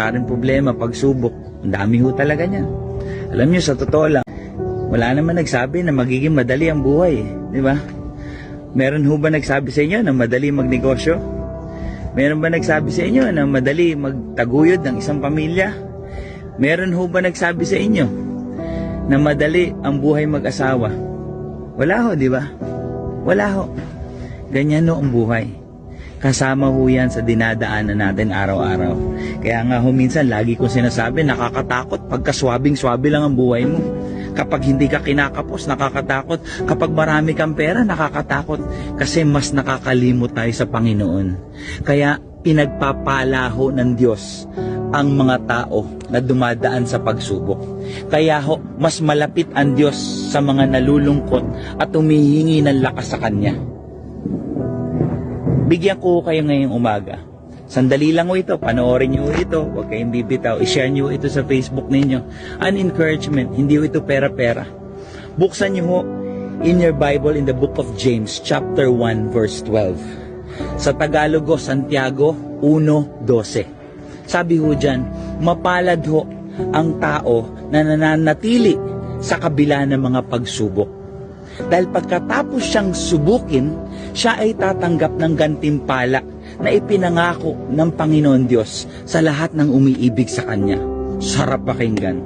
Sa akin problema, pagsubok. Ang dami ho talaga niyan. Alam niyo, sa totoo lang, wala naman nagsabi na magiging madali ang buhay. Di ba? Meron ho ba nagsabi sa inyo na madali magnegosyo? Meron ba nagsabi sa inyo na madali magtaguyod ng isang pamilya? Meron ho ba nagsabi sa inyo na madali ang buhay mag-asawa? Wala ho, di ba? Wala ho. Ganyan ho ang buhay. Kasama ho yan sa dinadaanan natin araw-araw. Kaya nga ho minsan lagi kong sinasabi, nakakatakot pagka swabing-swabe lang ang buhay mo. Kapag hindi ka kinakapos, nakakatakot. Kapag marami kang pera, nakakatakot. Kasi mas nakakalimot tayo sa Panginoon. Kaya pinagpapalaho ng Diyos ang mga tao na dumadaan sa pagsubok. Kaya ho, mas malapit ang Diyos sa mga nalulungkot at humihingi ng lakas sa Kanya. Bigyan ko kayo ngayong umaga. Sandali lang ito, panoorin niyo ho ito, huwag kayong bibitaw, i-share niyo ho ito sa Facebook ninyo. An encouragement, hindi ito pera-pera. Buksan niyo ho in your Bible in the book of James, chapter 1, verse 12. Sa Tagalog ho, Santiago 1.12. Sabi ho dyan, mapalad ho ang tao na nananatili sa kabila ng mga pagsubok. Dahil pagkatapos siyang subukin, siya ay tatanggap ng gantimpala na ipinangako ng Panginoon Diyos sa lahat ng umiibig sa Kanya. Sarap pakinggan.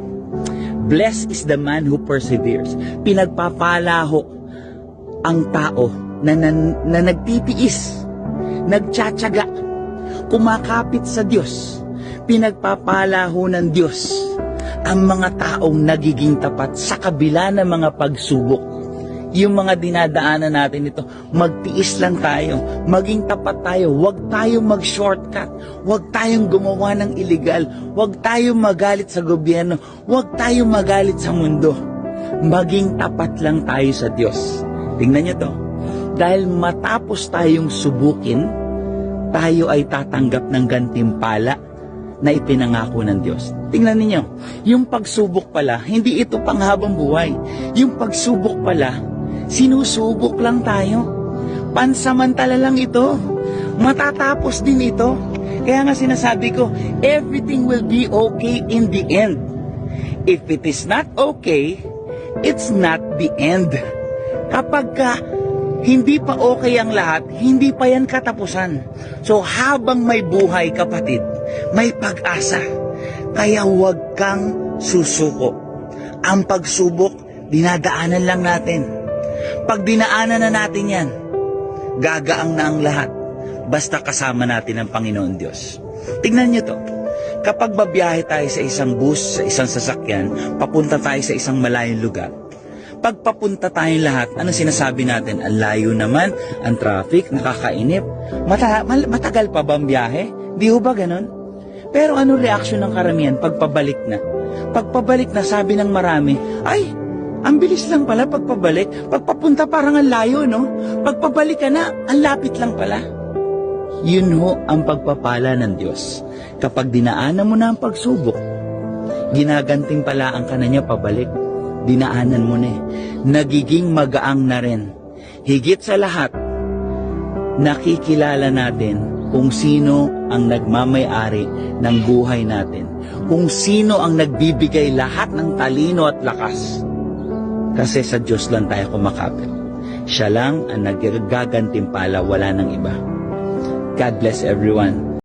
Blessed is the man who perseveres. Pinagpapala ho ang tao na, na, na nagtitiis, nagtsatsaga, kumakapit sa Diyos. Pinagpapala ho ng Diyos ang mga taong nagiging tapat sa kabila ng mga pagsubok yung mga dinadaanan natin ito, magtiis lang tayo, maging tapat tayo, huwag tayong mag-shortcut, huwag tayong gumawa ng illegal, huwag tayong magalit sa gobyerno, huwag tayong magalit sa mundo. Maging tapat lang tayo sa Diyos. Tingnan niyo to. Dahil matapos tayong subukin, tayo ay tatanggap ng gantimpala na ipinangako ng Diyos. Tingnan ninyo, yung pagsubok pala, hindi ito panghabang buhay. Yung pagsubok pala, sinusubok lang tayo. Pansamantala lang ito. Matatapos din ito. Kaya nga sinasabi ko, everything will be okay in the end. If it is not okay, it's not the end. Kapag ka hindi pa okay ang lahat, hindi pa yan katapusan. So habang may buhay kapatid, may pag-asa. Kaya huwag kang susuko. Ang pagsubok, dinadaanan lang natin. Pag dinaanan na natin yan, gagaang na ang lahat. Basta kasama natin ang Panginoon Diyos. Tingnan niyo to. Kapag babiyahe tayo sa isang bus, sa isang sasakyan, papunta tayo sa isang malayong lugar, pagpapunta tayong lahat, ano sinasabi natin? Ang layo naman, ang traffic, nakakainip. Mata- matagal pa ba ang biyahe? Di ho ba ganun? Pero ano reaksyon ng karamihan pagpabalik na? Pagpabalik na, sabi ng marami, ay, ang bilis lang pala pagpabalik. Pagpapunta parang ang layo, no? Pagpabalik ka na, ang lapit lang pala. Yun ho ang pagpapala ng Diyos. Kapag dinaanan mo na ang pagsubok, ginaganting pala ang ka na niya pabalik. Dinaanan mo na eh. Nagiging magaang na rin. Higit sa lahat, nakikilala natin kung sino ang nagmamay-ari ng buhay natin. Kung sino ang nagbibigay lahat ng talino at lakas. Kasi sa Diyos lang tayo kumakapit. Siya lang ang nagagantimpala, wala ng iba. God bless everyone.